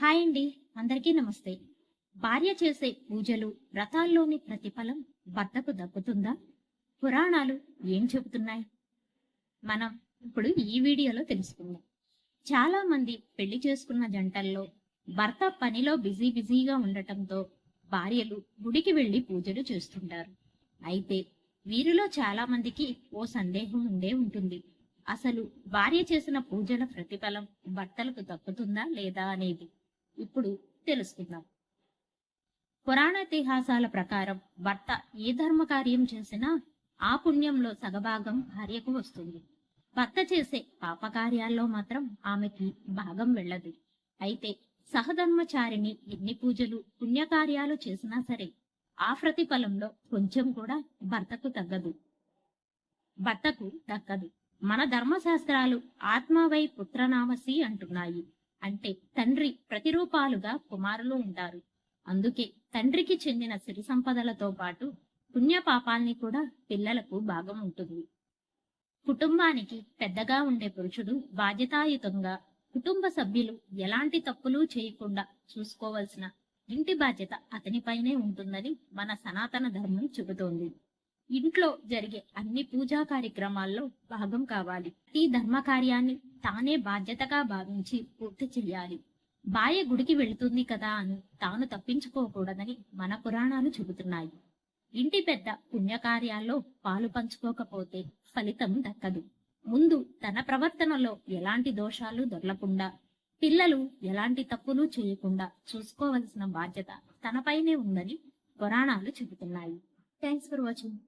Hi అండి అందరికీ నమస్తే. భార్య చేసే పూజలు వ్రతాల్లోని ప్రతిఫలం భర్తకు దక్కుతుందా? పురాణాలు ఏం చెబుతున్నాయి? మనం ఇప్పుడు ఈ వీడియోలో తెలుసుకుందాం. చాలా మంది పెళ్ళి చేసుకున్న జంటల్లో భర్త పనిలో బిజీ బిజీగా ఉండటంతో భార్యలు గుడికి వెళ్ళి పూజలు చేస్తుంటారు. అయితే వీరిలో చాలా మందికి ఓ సందేహం ఉండే ఉంటుంది. అసలు భార్య చేసిన పూజల ప్రతిఫలం భర్తలకు దక్కుతుందా లేదా అనేది. ఇప్పుడు తెలుసుకుందాం. పురాణేతిహాసాల ప్రకారం భర్త ఏ ధర్మ కార్యం చేసినా ఆ పుణ్యంలో సగభాగం భార్యకు వస్తుంది. భర్త చేసే పాపకార్యాల్లో మాత్రం ఆమెకి భాగం వెళ్ళదు. అయితే సహధర్మచారిని ఎన్ని పూజలు పుణ్యకార్యాలు చేసినా సరే ఆ ప్రతిఫలంలో కొంచెం కూడా భర్తకు తగ్గదు. భర్తకు దక్కదు మన ధర్మశాస్త్రాలు ఆత్మవై పుత్రనామసి అంటున్నాయి. అంటే తండ్రి ప్రతిరూపాలుగా కుమారులు ఉంటారు. అందుకే తండ్రికి చెందిన సిరి సంపదలతో పాటు పుణ్యపాపాల్ని కూడా పిల్లలకు భాగం ఉంటుంది. కుటుంబానికి పెద్దగా ఉండే పురుషుడు బాధ్యతాయుతంగా కుటుంబ సభ్యులు ఎలాంటి తప్పులు చేయకుండా చూసుకోవలసిన ఇంటి బాధ్యత అతనిపైనే ఉంటుందని మన సనాతన ధర్మం చెబుతోంది. ఇంట్లో జరిగే అన్ని పూజా కార్యక్రమాల్లో భాగం కావాలి. ఈ ధర్మ కార్యాన్ని తానే బాధ్యతగా భావించి పూర్తి చెయ్యాలి. భార్య గుడికి వెళుతుంది కదా అని తాను తప్పించుకోకూడదని మన పురాణాలు చెబుతున్నాయి. ఇంటి పెద్ద పుణ్యకార్యాల్లో పాలు పంచుకోకపోతే ఫలితం దక్కదు. ముందు తన ప్రవర్తనలో ఎలాంటి దోషాలు దొరలకుండా పిల్లలు ఎలాంటి తప్పులు చేయకుండా చూసుకోవలసిన బాధ్యత తనపైనే ఉందని పురాణాలు చెబుతున్నాయి. Thanks for watching